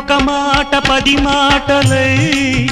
ఒక మాట పది మాటలై